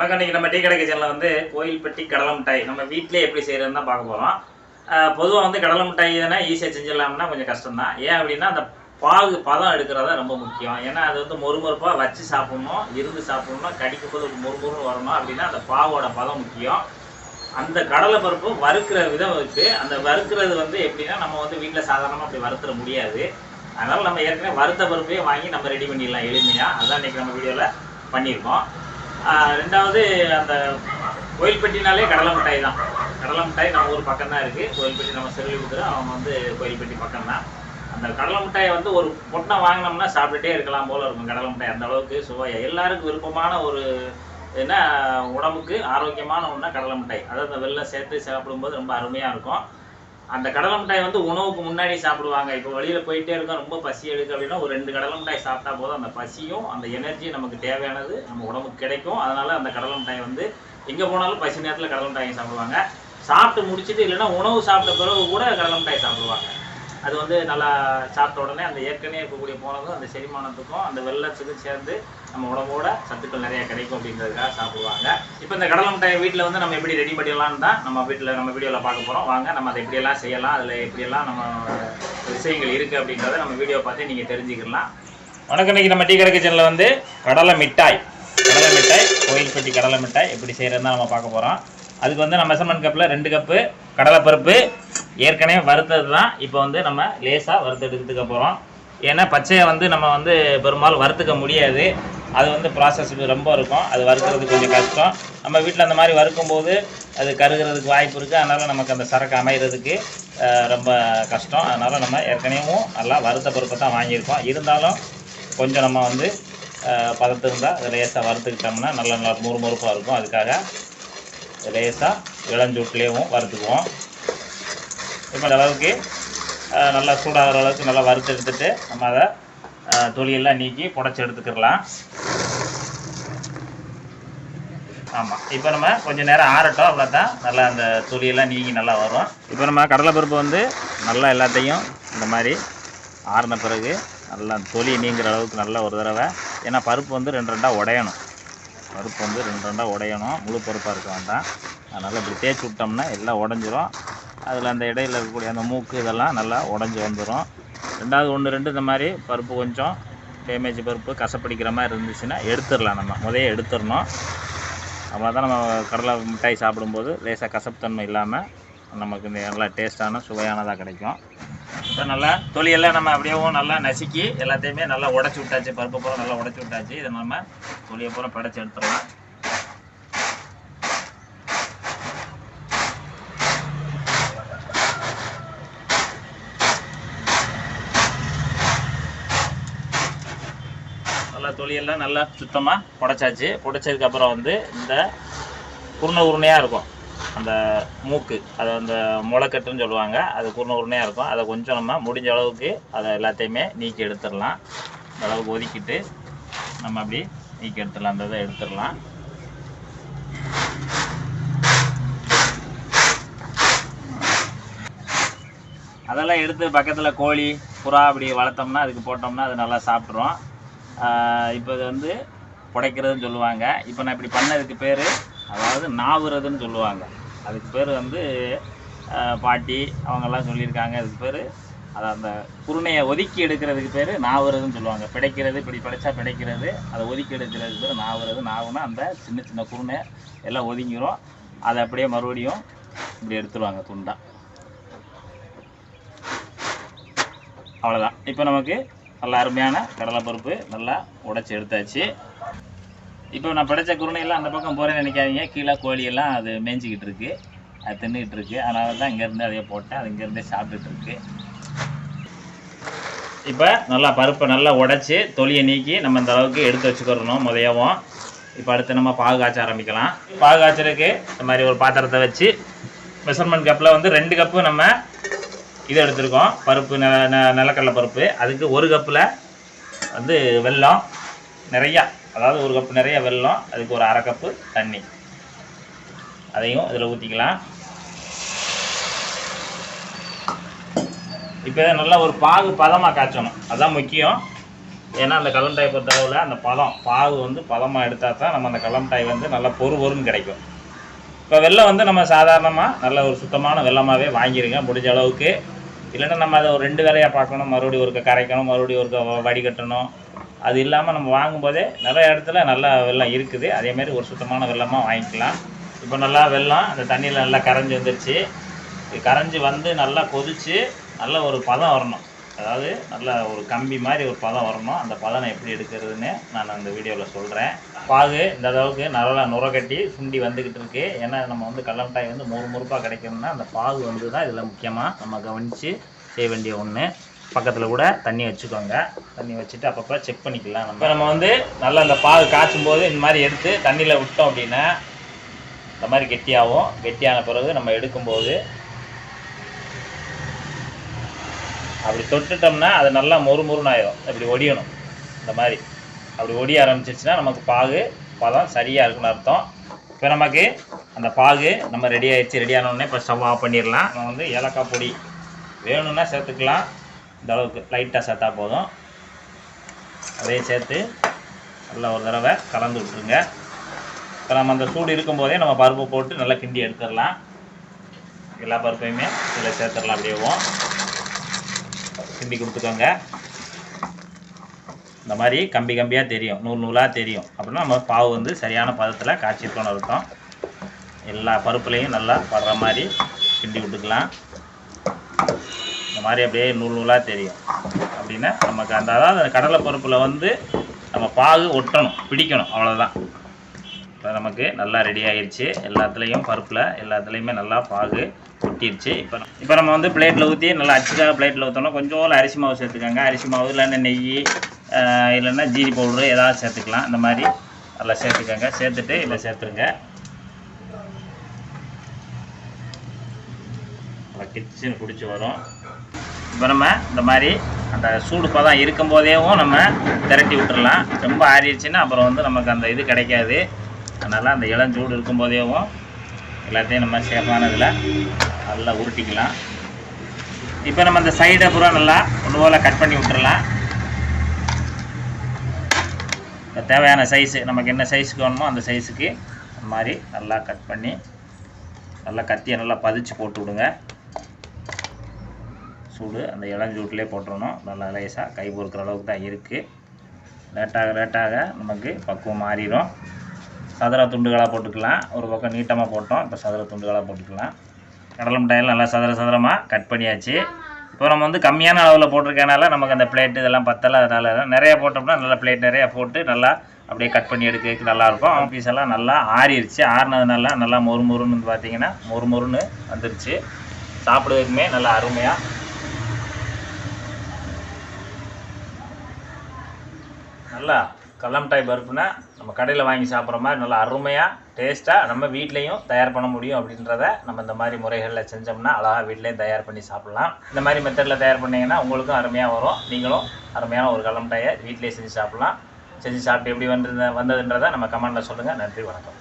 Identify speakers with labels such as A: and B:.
A: வணக்கம். இன்னைக்கு நம்ம டீ கடைக்கு சேனலில் வந்து கோயில்பட்டி கடலை மிட்டாய். நம்ம வீட்டிலே எப்படி செய்கிறதுன்னு தான் பார்க்க போகிறோம் பொதுவாக வந்து கடலை மிட்டாய்னா ஈஸியாக செஞ்சிடலாம்னா கொஞ்சம் கஷ்டம் தான் ஏன் அப்படின்னா அந்த பாகு பதம் எடுக்கிறதா ரொம்ப முக்கியம். ஏன்னா அது வந்து மொறுமொறுப்பாக வச்சு சாப்பிட்ணும் இருந்து சாப்பிட்ணும் கடிக்கும் போது மொறுமொறுன்னு வரணும் அப்படின்னா அந்த பாவோட பதம் முக்கியம். அந்த கடலை பருப்பு வறுக்கிற விதம் இருக்குது அந்த வறுக்கிறது வந்து எப்படின்னா நம்ம வந்து வீட்டில் சாதாரணமாக அப்படி வறுத்துற முடியாது. அதனால் நம்ம ஏற்கனவே வறுத்த பருப்பையே வாங்கி நம்ம ரெடி பண்ணிடலாம் எளிமையாக அதான் இன்றைக்கி நம்ம வீடியோவில் பண்ணியிருக்கோம். ரெண்டாவது அந்த கோயில்பட்டினாலே கடலை மிட்டாய் தான் கடலை மிட்டாய் நம்ம ஊர் பக்கம் தான் இருக்குது கோயில்பட்டி நம்ம செல்லிபுத்தூர் அவங்க வந்து கோயில்பட்டி பக்கம் தான் அந்த கடலை மிட்டாயை வந்து ஒரு பொட்டை வாங்கினோம்னா சாப்பிட்டுட்டே இருக்கலாம் போல இருக்கும் கடலை மிட்டாய் அந்த அளவுக்கு சுவையா. எல்லாருக்கும் விருப்பமான ஒரு என்ன உடம்புக்கு ஆரோக்கியமான ஒன்றா கடலை மிட்டாய் அதாவது அந்த வெள்ளம் சேர்த்து சாப்பிடும்போது ரொம்ப அருமையாக இருக்கும். அந்த கடலை மிட்டாய் வந்து உணவுக்கு முன்னாடி சாப்பிடுவாங்க. இப்போ வெளியில் போயிட்டே இருக்கோம் ரொம்ப பசி எடுக்கு அப்படின்னா ஒரு ரெண்டு கடலை மிட்டாய் சாப்பிட்டா போதும். அந்த பசியும் அந்த எனர்ஜி நமக்கு தேவையானது நம்ம உடம்புக்கு கிடைக்கும். அதனால அந்த கடலை மிட்டாய் வந்து எங்கே போனாலும் பசி நேரத்தில் கடலை மிட்டாய் சாப்பிடுவாங்க. சாப்பிட்டு முடிச்சிட்டு இல்லைன்னா உணவு சாப்பிட்ட பிறகு கூட கடலை மிட்டாய் சாப்பிடுவாங்க. அது வந்து நல்லா சாப்பிட்ட உடனே அந்த ஏற்கனவே இருக்கக்கூடிய போனதும் அந்த செரிமானத்துக்கும் அந்த வெள்ளத்துக்கும் சேர்ந்து நம்ம உடம்போட சத்துக்கள் நிறைய கிடைக்கும் அப்படின்றதுக்காக சாப்பிடுவாங்க. இப்போ இந்த கடலை மிட்டாய் வீட்டில் வந்து நம்ம எப்படி ரெடி பண்ணிடலாம்னு தான் நம்ம வீட்டில் நம்ம வீடியோவில் பார்க்க போகிறோம் வாங்க நம்ம அதை எப்படியெல்லாம் செய்யலாம் அதில் எப்படியெல்லாம் நம்ம விஷயங்கள் இருக்குது அப்படின்றத நம்ம வீடியோ பார்த்து நீங்கள் தெரிஞ்சுக்கலாம். வணக்கம் இன்றைக்கி நம்ம டீ கடை சேனலில் வந்து கடலை மிட்டாய் கடலை மிட்டாய் கோயில்பட்டி கடலை மிட்டாய் எப்படி செய்கிறதுன்னு நம்ம பார்க்க போகிறோம் அதுக்கு வந்து நம்ம மெசர்மெண்ட் கப்பில் ரெண்டு கப்பு கடலைப்பருப்பு ஏற்கனவே வறுத்தது தான் இப்போ வந்து நம்ம லேசாக வறுத்தெடுத்துக்க போகிறோம் ஏன்னா பச்சையை வந்து நம்ம வந்து பெரும்பாலும் வறுத்துக்க முடியாது. அது வந்து ப்ராசஸ் ரொம்ப இருக்கும். அது வறுக்கிறதுக்கு கொஞ்சம் கஷ்டம். நம்ம வீட்டில் அந்த மாதிரி வறுக்கும்போது அது கருகிறதுக்கு வாய்ப்பு இருக்குது அதனால் நமக்கு அந்த சரக்கு அமைகிறதுக்கு ரொம்ப கஷ்டம். அதனால் நம்ம ஏற்கனவேவும் நல்லா வறுத்த பருப்பை தான் வாங்கியிருக்கோம். இருந்தாலும் கொஞ்சம் நம்ம வந்து பதத்திருந்தால் பதத்து இருந்தால் லேசாக வறுத்துக்கிட்டோம்னா நல்ல நல்லா முறுமுறுப்பாக இருக்கும். அதுக்காக லேசாக இளஞ்சூட்லேயும் வறுத்துக்குவோம். இப்போ இந்த அளவுக்கு நல்லா சூடாகிற அளவுக்கு நல்லா வறுத்து எடுத்துட்டு நம்ம அதை அஹ், தொலியெல்லாம் நீக்கி புடச்சி எடுத்துக்கிடலாம். ஆமாம் இப்போ நம்ம கொஞ்சம் நேரம் ஆறட்டும் அவ்வளோ தான் நல்லா அந்த தொலியெல்லாம் நீங்கி நல்லா வரும். இப்போ நம்ம கடலைப்பருப்பு வந்து நல்லா எல்லாத்தையும் இந்த மாதிரி ஆறின பிறகு நல்லா தொலி நீங்கிற அளவுக்கு நல்லா ஒரு தடவை. ஏன்னா பருப்பு வந்து ரெண்டு ரெண்டாக உடையணும். பருப்பு வந்து ரெண்டு ரெண்டாக உடையணும். முழு பருப்பாக இருக்க வேண்டாம். அதனால் இப்படி தேய்ச்சி விட்டோம்னா எல்லாம் உடஞ்சிரும். அதில் அந்த இடையில் இருக்கக்கூடிய அந்த மூக்கு இதெல்லாம் நல்லா உடஞ்சி வந்துடும் ரெண்டாவது ஒன்று ரெண்டு இந்த மாதிரி பருப்பு கொஞ்சம் டேமேஜ் பருப்பு கசப்படிக்கிற மாதிரி இருந்துச்சுன்னா எடுத்துடலாம் நம்ம. முதைய எடுத்துடணும். அவ்வளோ தான் நம்ம கடலை மிட்டாய் சாப்பிடும்போது லேசாக கசப்புத்தன்மை இல்லாமல் நமக்கு இந்த நல்லா டேஸ்ட்டான சுவையானதாக கிடைக்கும். இப்போ நல்லா தொலியெல்லாம் நம்ம அப்படியேவும் நல்லா நசுக்கி எல்லாத்தையுமே நல்லா உடச்சி விட்டாச்சு. பருப்பு பூரா நல்லா உடச்சி விட்டாச்சு. இதை நம்ம தொலியை பூரா படைச்சி எடுத்துடலாம். நல்லா தொழியெல்லாம் நல்லா சுத்தமாக புடைச்சாச்சு. புடைச்சதுக்கப்புறம் வந்து இந்த குருணை உருணையாக இருக்கும். அந்த மூக்கு அது அந்த முளைக்கட்டுன்னு சொல்லுவாங்க. அது குருணை உருணையாக இருக்கும். அதை கொஞ்சம் நம்ம முடிஞ்ச அளவுக்கு அதை எல்லாத்தையுமே நீக்கி எடுத்துடலாம். இந்த அளவுக்கு ஒதுக்கிட்டு நம்ம அப்படி நீக்கி எடுத்துடலாம். அந்த இதை எடுத்துடலாம். அதெல்லாம் எடுத்து பக்கத்தில் கோழி புறா அப்படி வளர்த்தோம்னா அதுக்கு போட்டோம்னா அது நல்லா சாப்பிட்ரும் இப்போ இது வந்து புடைக்கிறதுன்னு சொல்லுவாங்க. இப்போ நான் இப்படி பண்ணதுக்கு பேர் அதாவது நாவுறதுன்னு சொல்லுவாங்க. அதுக்கு பேர் வந்து பாட்டி அவங்கெல்லாம் சொல்லியிருக்காங்க. அதுக்கு பேர் அதை அந்த குருணையை ஒதுக்கி எடுக்கிறதுக்கு பேர் நாவுறதுன்னு சொல்லுவாங்க. பிடைக்கிறது இப்படி பிடைச்சா பிடைக்கிறது அதை ஒதுக்கி எடுக்கிறதுக்கு பேர் நாவுறது நாவுனா அந்த சின்ன சின்ன குருணை எல்லாம் ஒதுங்கிரும். அதை அப்படியே மறுபடியும் இப்படி எடுத்துருவாங்க துண்டாக அவ்வளோதான் இப்போ நமக்கு நல்லா அருமையான கடலைப்பருப்பு நல்லா உடைச்சி எடுத்தாச்சு. இப்போ நான் படைச்ச குருணையெல்லாம் அந்த பக்கம் போகிறேன்னு நினைக்காதீங்க. கீழே கோழியெல்லாம் அது மேய்ஞ்சிக்கிட்டு இருக்கு. அது தின்னுக்கிட்டு இருக்கு. அதனால தான் இங்கேருந்து அதையே போட்டேன். அது இங்கேருந்தே சாப்பிட்டுட்டு இருக்கு. இப்போ நல்லா பருப்பை நல்லா உடச்சி தொலியை நீக்கி நம்ம இந்த அளவுக்கு எடுத்து வச்சுக்கிறணும் முதையவும். இப்போ அடுத்து நம்ம பாகு காய்ச்ச ஆரம்பிக்கலாம். பாகு காய்ச்சலுக்கு இந்த மாதிரி ஒரு பாத்திரத்தை வச்சு மெஷர்மெண்ட் கப்பில் வந்து ரெண்டு கப்பு நம்ம இது எடுத்திருக்கோம். பருப்பு நில ந- நிலக்கடலை பருப்பு. அதுக்கு ஒரு கப்பில் வந்து வெல்லம் நிறையா அதாவது ஒரு கப்பு நிறைய வெல்லம் அதுக்கு ஒரு அரை கப்பு தண்ணி. அதையும் இதில் ஊற்றிக்கலாம் இப்போ இதை நல்லா ஒரு பாகு பதமாக காய்ச்சணும். அதுதான் முக்கியம். ஏன்னா அந்த கடல பொறுத்த பொறுத்தளவில் அந்த பதம் பாகு வந்து பதமாக எடுத்தால் தான் நம்ம அந்த கடல வந்து நல்லா பொறு பொறுன்னு கிடைக்கும். இப்போ வெள்ளம் வந்து நம்ம சாதாரணமாக நல்ல ஒரு சுத்தமான வெள்ளமாகவே வாங்கிடுங்க முடிஞ்ச அளவுக்கு. இல்லைன்னா நம்ம அதை ஒரு ரெண்டு வேலையாக பார்க்கணும் மறுபடியும் ஒருக்க கரைக்கணும் மறுபடியும் ஒருக்க வடிகட்டணும் அது இல்லாமல் நம்ம வாங்கும்போதே நிறைய இடத்துல நல்லா வெள்ளம் இருக்குது. அதேமாரி ஒரு சுத்தமான வெள்ளமாக வாங்கிக்கலாம். இப்போ நல்லா வெள்ளம் அந்த தண்ணியில் நல்லா கரைஞ்சி வந்துருச்சு. கரைஞ்சி வந்து நல்லா கொதித்து நல்ல ஒரு பதம் வரணும். அதாவது நல்ல ஒரு கம்பி மாதிரி ஒரு பதம் வரணும். அந்த பதனை எப்படி எடுக்கிறதுன்னு நான் அந்த வீடியோவில் சொல்கிறேன் பாகு இந்த அளவுக்கு நல்லா கட்டி சுண்டி வந்துக்கிட்டு இருக்கு. ஏன்னா நம்ம வந்து கடலட்டாய் வந்து முறு முறுப்பாக கிடைக்கணும்னா அந்த பாகு வந்து தான் இதில் முக்கியமாக நம்ம கவனித்து செய்ய வேண்டிய ஒன்று பக்கத்தில் கூட தண்ணி வச்சுக்கோங்க. தண்ணி வச்சுட்டு அப்பப்போ செக் பண்ணிக்கலாம் நம்ம. நம்ம வந்து நல்லா அந்த பாகு காய்ச்சும் போது இந்த மாதிரி எடுத்து தண்ணியில் விட்டோம் அப்படின்னா இந்த மாதிரி கெட்டியாகும். கெட்டியான பிறகு நம்ம எடுக்கும்போது அப்படி தொட்டுட்டோம்னா அது நல்லா மொறு மொறுன்னு ஆயிரும் இப்படி ஒடியணும். இந்த மாதிரி. அப்படி ஒடிய ஆரம்பிச்சிருச்சுன்னா நமக்கு பாகு பதம் சரியாக இருக்குன்னு அர்த்தம். இப்போ நமக்கு அந்த பாகு நம்ம ரெடி ஆகிடுச்சு ரெடி ஆனோடனே இப்போ ஸ்டவ் ஆஃப் பண்ணிடலாம். நம்ம வந்து ஏலக்காய் பொடி வேணும்னா சேர்த்துக்கலாம். இந்த அளவுக்கு லைட்டாக சேர்த்தா போதும். அதையும் சேர்த்து நல்லா ஒரு தடவை கலந்து விட்டுருங்க. இப்போ நம்ம அந்த சூடு இருக்கும்போதே நம்ம பருப்பு போட்டு நல்லா கிண்டி எடுத்துடலாம். எல்லா பருப்பையுமே இதில் சேர்த்துடலாம். அப்படியேவும் கிண்டி கொடுத்துக்கோங்க. இந்த மாதிரி கம்பி கம்பியாக தெரியும். நூல் நூலாக தெரியும். அப்படின்னா நம்ம பாவு வந்து சரியான பதத்தில் காய்ச்சிருக்கோன்னு அர்த்தம். எல்லா பருப்புலையும் நல்லா படுற மாதிரி கிண்டி விட்டுக்கலாம். இந்த மாதிரி அப்படியே நூல் நூலாக தெரியும். அப்படின்னா நமக்கு அந்த அதாவது அந்த கடலை பருப்பில் வந்து நம்ம பாகு ஒட்டணும் பிடிக்கணும் அவ்வளோதான் இப்போ நமக்கு நல்லா ரெடி ஆகிடுச்சு எல்லாத்துலேயும் பருப்பில் எல்லாத்துலேயுமே நல்லா பாகு கொட்டிடுச்சு இப்போ இப்போ நம்ம வந்து பிளேட்டில் ஊற்றி நல்லா அச்சுக்காக பிளேட்டில் ஊற்றணும் கொஞ்சம் அரிசி மாவு சேர்த்துக்கோங்க. அரிசி மாவு இல்லைன்னா நெய் இல்லைன்னா ஜீனி பவுடரு ஏதாவது சேர்த்துக்கலாம். இந்த மாதிரி நல்லா சேர்த்துக்கோங்க. சேர்த்துட்டு இதில் சேர்த்துருங்க. நல்லா கிச்சன் பிடிச்சி வரும். இப்போ நம்ம இந்த மாதிரி அந்த சூடு பதம் இருக்கும்போதேவும் நம்ம திரட்டி விட்டுடலாம் ரொம்ப ஆறிடுச்சுன்னா அப்புறம் வந்து நமக்கு அந்த இது கிடைக்காது. அதனால் அந்த இளஞ்சூடு இருக்கும்போதேவும் எல்லாத்தையும் நம்ம சேஃபானதில் நல்லா உருட்டிக்கலாம். இப்போ நம்ம அந்த சைடை பூரா நல்லா ஒன்று போல் கட் பண்ணி விட்டுறலாம். இப்போ தேவையான சைஸு நமக்கு என்ன சைஸுக்கு வேணுமோ அந்த சைஸுக்கு அந்த மாதிரி நல்லா கட் பண்ணி நல்லா கத்தியை நல்லா பதிச்சு போட்டு விடுங்க. சூடு அந்த இளஞ்சூட்டிலே போட்டுடணும் நல்லா லேசாக கை பொறுக்கிற அளவுக்கு தான் இருக்குது லேட்டாக லேட்டாக நமக்கு பக்குவம் மாறிடும். சதுர துண்டுகளாக போட்டுக்கலாம். ஒரு பக்கம் நீட்டமாக போட்டோம் இப்போ சதுர துண்டுகளாக போட்டுக்கலாம். கடலை மிட்டாயில் நல்லா சதுர சதுரமாக கட் பண்ணியாச்சு. இப்போ நம்ம வந்து கம்மியான அளவில் போட்டிருக்கனால நமக்கு அந்த பிளேட்டு இதெல்லாம் பத்தல அதனால நிறையா போட்டோம்னா நல்லா பிளேட் நிறையா போட்டு நல்லா அப்படியே கட் பண்ணி எடுக்கிறதுக்கு நல்லாயிருக்கும் பீஸ் எல்லாம் நல்லா ஆறிடுச்சு ஆறினதுனால நல்லா மொறு மொறுன்னு வந்து பார்த்தீங்கன்னா மொறு மொறுன்னு வந்துருச்சு. சாப்பிடுறதுக்குமே நல்லா அருமையாக நல்லா கல்லமிட்டாய் பருப்புனா நம்ம கடையில் வாங்கி சாப்பிட்ற மாதிரி நல்லா அருமையாக டேஸ்ட்டாக நம்ம வீட்லேயும் தயார் பண்ண முடியும் அப்படின்றத நம்ம இந்த மாதிரி முறைகளில் செஞ்சோம்னா அழகாக வீட்லேயும் தயார் பண்ணி சாப்பிட்லாம். இந்த மாதிரி மெத்தடில் தயார் பண்ணிங்கன்னா உங்களுக்கும் அருமையாக வரும். நீங்களும் அருமையான ஒரு கல்லமிட்டாயை வீட்லேயே செஞ்சு சாப்பிட்லாம். செஞ்சு சாப்பிட்டு எப்படி வந்து வந்ததுன்றதை நம்ம கமெண்ட்டில் சொல்லுங்கள் நன்றி வணக்கம்.